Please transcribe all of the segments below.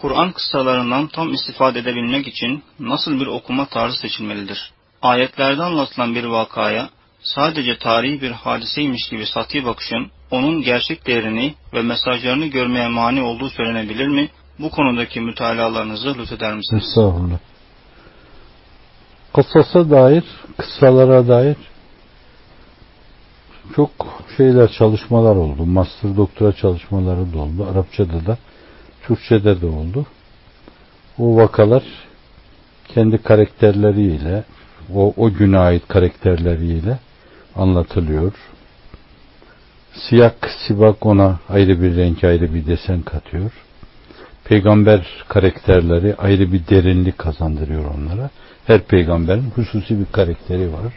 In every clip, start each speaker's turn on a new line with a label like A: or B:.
A: Kur'an kıssalarından tam istifade edebilmek için nasıl bir okuma tarzı seçilmelidir? Ayetlerde anlatılan bir vakaya sadece tarihi bir hadiseymiş gibi sati bakışın onun gerçek değerini ve mesajlarını görmeye mani olduğu söylenebilir mi? Bu konudaki mütalalarınızı lütfeder misiniz?
B: Estağfurullah. Kıssasa dair, kıssalara dair çok şeyler, çalışmalar oldu. Master doktora çalışmaları da oldu. Arapçada da, Türkçede de oldu. O vakalar kendi karakterleriyle, o, o güne ait karakterleriyle anlatılıyor. Siyak, sibak ona ayrı bir renk, ayrı bir desen katıyor. Peygamber karakterleri ayrı bir derinlik kazandırıyor onlara. Her peygamberin hususi bir karakteri var.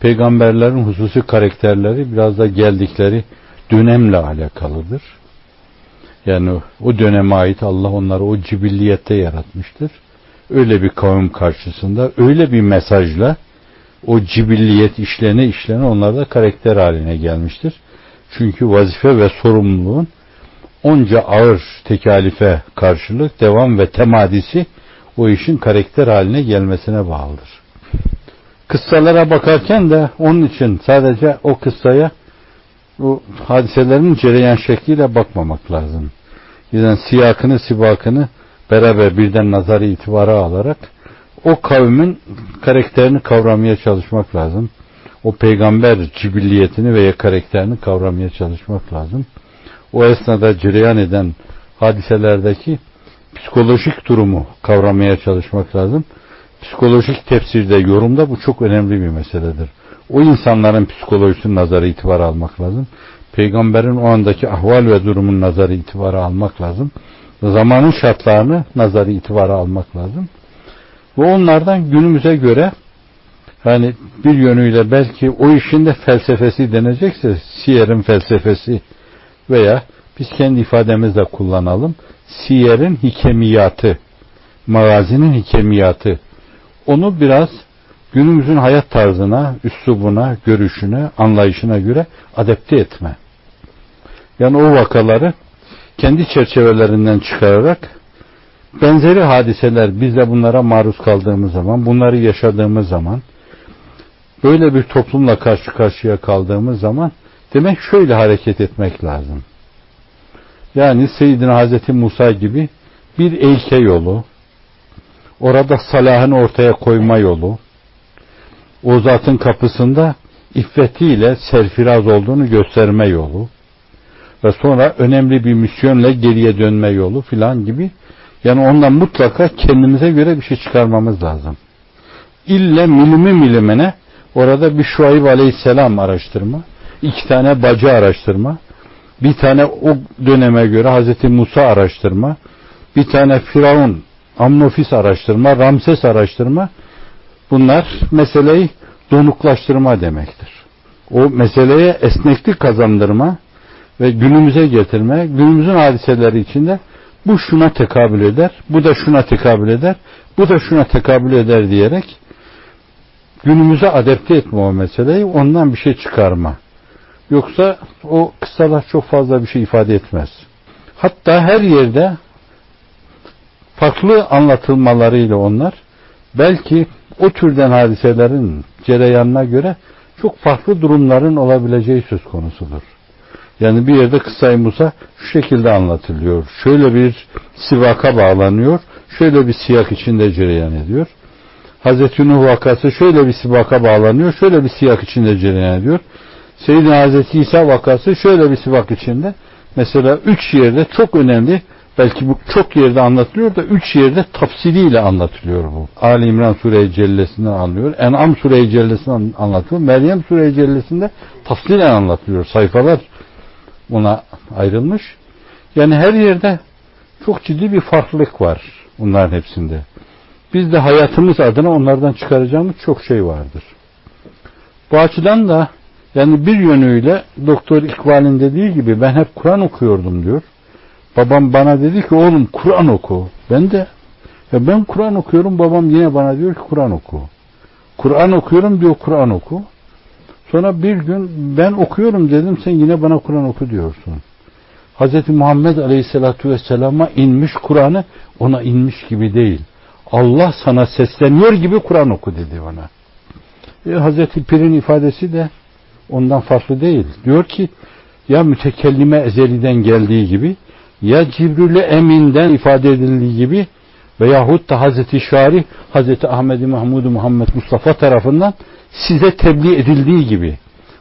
B: Peygamberlerin hususi karakterleri biraz da geldikleri dönemle alakalıdır. Yani o döneme ait Allah onları o cibilliyette yaratmıştır. Öyle bir kavim karşısında öyle bir mesajla o cibilliyet işlene işlene onlar da karakter haline gelmiştir. Çünkü vazife ve sorumluluğun onca ağır tekalife karşılık devam ve temadisi o işin karakter haline gelmesine bağlıdır. Kıssalara bakarken de onun için sadece o kıssaya bu hadiselerin cereyan şekliyle bakmamak lazım. Yani siyakını, sibakını beraber birden nazarı itibara alarak o kavmin karakterini kavramaya çalışmak lazım. O peygamber cibilliyetini veya karakterini kavramaya çalışmak lazım. O esnada cereyan eden hadiselerdeki psikolojik durumu kavramaya çalışmak lazım. Psikolojik tefsirde, yorumda bu çok önemli bir meseledir. O insanların psikolojisinin nazarı itibar almak lazım. Peygamberin o andaki ahval ve durumun nazarı itibarı almak lazım. Zamanın şartlarını nazarı itibarı almak lazım. Ve onlardan günümüze göre hani bir yönüyle belki o işin de felsefesi denecekse siyerin felsefesi veya biz kendi ifademizle kullanalım. Siyerin hikemiyatı, magazinin hikemiyatı onu biraz günümüzün hayat tarzına, üslubuna, görüşüne, anlayışına göre adapte etme. Yani o vakaları kendi çerçevelerinden çıkararak benzeri hadiseler biz de bunlara maruz kaldığımız zaman, bunları yaşadığımız zaman böyle bir toplumla karşı karşıya kaldığımız zaman demek şöyle hareket etmek lazım. Yani Seyyidina Hazreti Musa gibi bir ilke yolu, orada salahını ortaya koyma yolu, o zatın kapısında iffetiyle serfiraz olduğunu gösterme yolu ve sonra önemli bir misyonla geriye dönme yolu filan gibi yani ondan mutlaka kendimize göre bir şey çıkarmamız lazım. İlle milimi milimine orada bir Şuayb Aleyhisselam araştırma, iki tane bacı araştırma, bir tane o döneme göre Hazreti Musa araştırma, bir tane Firavun, Amnofis araştırma, Ramses araştırma bunlar meseleyi donuklaştırma demektir. O meseleye esneklik kazandırma ve günümüze getirme, günümüzün hadiseleri içinde bu şuna tekabül eder, bu da şuna tekabül eder, bu da şuna tekabül eder diyerek günümüze adapte etme o meseleyi, ondan bir şey çıkarma. Yoksa o kıssalar çok fazla bir şey ifade etmez. Hatta her yerde farklı anlatılmalarıyla onlar belki o türden hadiselerin cereyanına göre çok farklı durumların olabileceği söz konusudur. Yani bir yerde kıssayı Musa şu şekilde anlatılıyor. Şöyle bir sivaka bağlanıyor. Şöyle bir siyak içinde cereyan ediyor. Hazreti Nuh vakası şöyle bir sivaka bağlanıyor. Şöyle bir siyak içinde cereyan ediyor. Seyyidina Hazreti İsa vakası şöyle bir sivak içinde. Mesela üç yerde çok önemli belki bu çok yerde anlatılıyor da üç yerde tafsiliyle anlatılıyor bu. Ali İmran Sure-i Cellesi'nden anlıyor. En'am Sure-i Cellesi'nden anlatılıyor. Meryem Sure-i Cellesi'nde tafsilen anlatılıyor. Sayfalar ona ayrılmış. Yani her yerde çok ciddi bir farklılık var bunların hepsinde. Biz de hayatımız adına onlardan çıkaracağımız çok şey vardır. Bu açıdan da yani bir yönüyle Doktor İkbal'in dediği gibi ben hep Kur'an okuyordum diyor. Babam bana dedi ki oğlum Kur'an oku. Ben de ya ben Kur'an okuyorum babam yine bana diyor ki Kur'an oku. Kur'an okuyorum diyor Kur'an oku. Sonra bir gün ben okuyorum dedim sen yine bana Kur'an oku diyorsun. Hz. Muhammed Aleyhisselatü Vesselam'a inmiş Kur'an'ı ona inmiş gibi değil. Allah sana sesleniyor gibi Kur'an oku dedi ona. E, Hz. Pir'in ifadesi de ondan farklı değil. Diyor ki ya mütekellime ezeliden geldiği gibi ya Cibril'e eminden ifade edildiği gibi veyahut da Hazreti Şari Hazreti Ahmet Mahmud Muhammed Mustafa tarafından size tebliğ edildiği gibi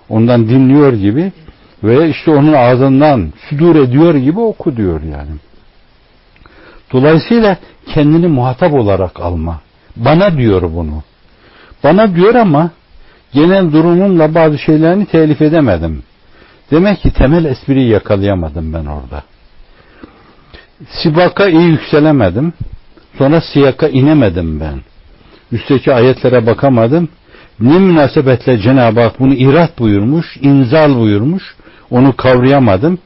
B: ondan dinliyor gibi veya işte onun ağzından südur ediyor gibi oku diyor yani. Dolayısıyla kendini muhatap olarak alma. Bana diyor bunu. Bana diyor ama genel durumumla bazı şeylerini telif edemedim. Demek ki temel espriyi yakalayamadım ben orada. Sibaka iyi yükselemedim. Sonra siyaka inemedim ben. Üstteki ayetlere bakamadım. Ne münasebetle Cenab-ı Hak bunu irat buyurmuş, inzal buyurmuş. Onu kavrayamadım.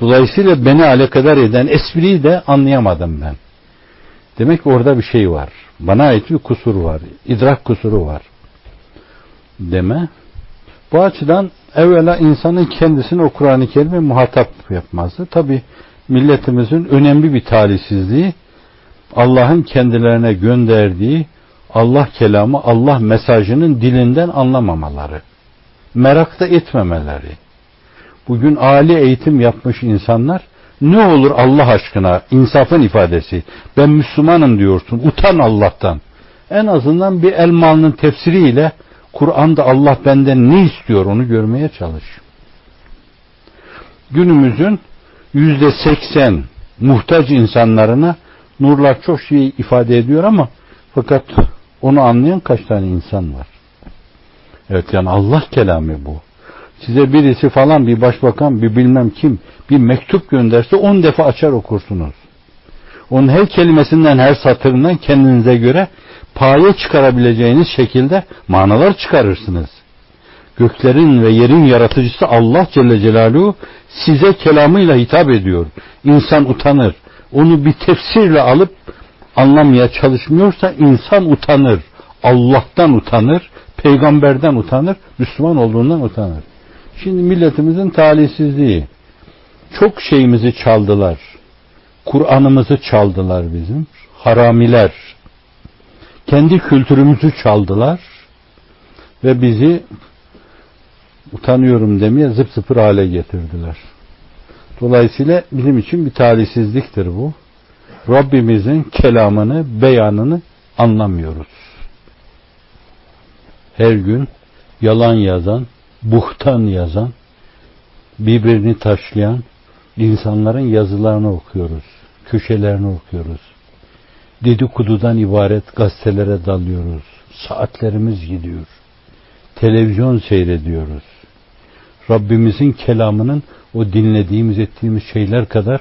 B: Dolayısıyla beni alakadar eden espriyi de anlayamadım ben. Demek ki orada bir şey var. Bana ait bir kusur var. İdrak kusuru var. Deme. Bu açıdan evvela insanın kendisini o Kur'an-ı Kerim'e muhatap yapması. Tabi milletimizin önemli bir talihsizliği Allah'ın kendilerine gönderdiği Allah kelamı, Allah mesajının dilinden anlamamaları. Merak da etmemeleri. Bugün âli eğitim yapmış insanlar ne olur Allah aşkına insafın ifadesi. Ben Müslümanım diyorsun. Utan Allah'tan. En azından bir elmalının tefsiriyle Kur'an'da Allah benden ne istiyor onu görmeye çalış. Günümüzün yüzde seksen muhtaç insanlarına nurlar çok şey ifade ediyor ama fakat onu anlayan kaç tane insan var? Evet yani Allah kelamı bu. Size birisi falan bir başbakan bir bilmem kim bir mektup gönderse on defa açar okursunuz. Onun her kelimesinden her satırından kendinize göre paye çıkarabileceğiniz şekilde manalar çıkarırsınız. Göklerin ve yerin yaratıcısı Allah Celle Celaluhu size kelamıyla hitap ediyor. İnsan utanır. Onu bir tefsirle alıp anlamaya çalışmıyorsa insan utanır. Allah'tan utanır, peygamberden utanır, Müslüman olduğundan utanır. Şimdi milletimizin talihsizliği. Çok şeyimizi çaldılar. Kur'an'ımızı çaldılar bizim. Haramiler. Kendi kültürümüzü çaldılar. Ve bizi utanıyorum demeye zıp zıpır hale getirdiler. Dolayısıyla bizim için bir talihsizliktir bu. Rabbimizin kelamını, beyanını anlamıyoruz. Her gün yalan yazan, buhtan yazan, birbirini taşlayan insanların yazılarını okuyoruz. Köşelerini okuyoruz. Dedikodudan ibaret gazetelere dalıyoruz. Saatlerimiz gidiyor. Televizyon seyrediyoruz. Rabbimizin kelamının o dinlediğimiz ettiğimiz şeyler kadar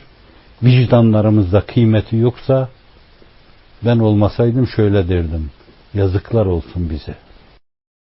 B: vicdanlarımızda kıymeti yoksa ben olmasaydım şöyle derdim. Yazıklar olsun bize.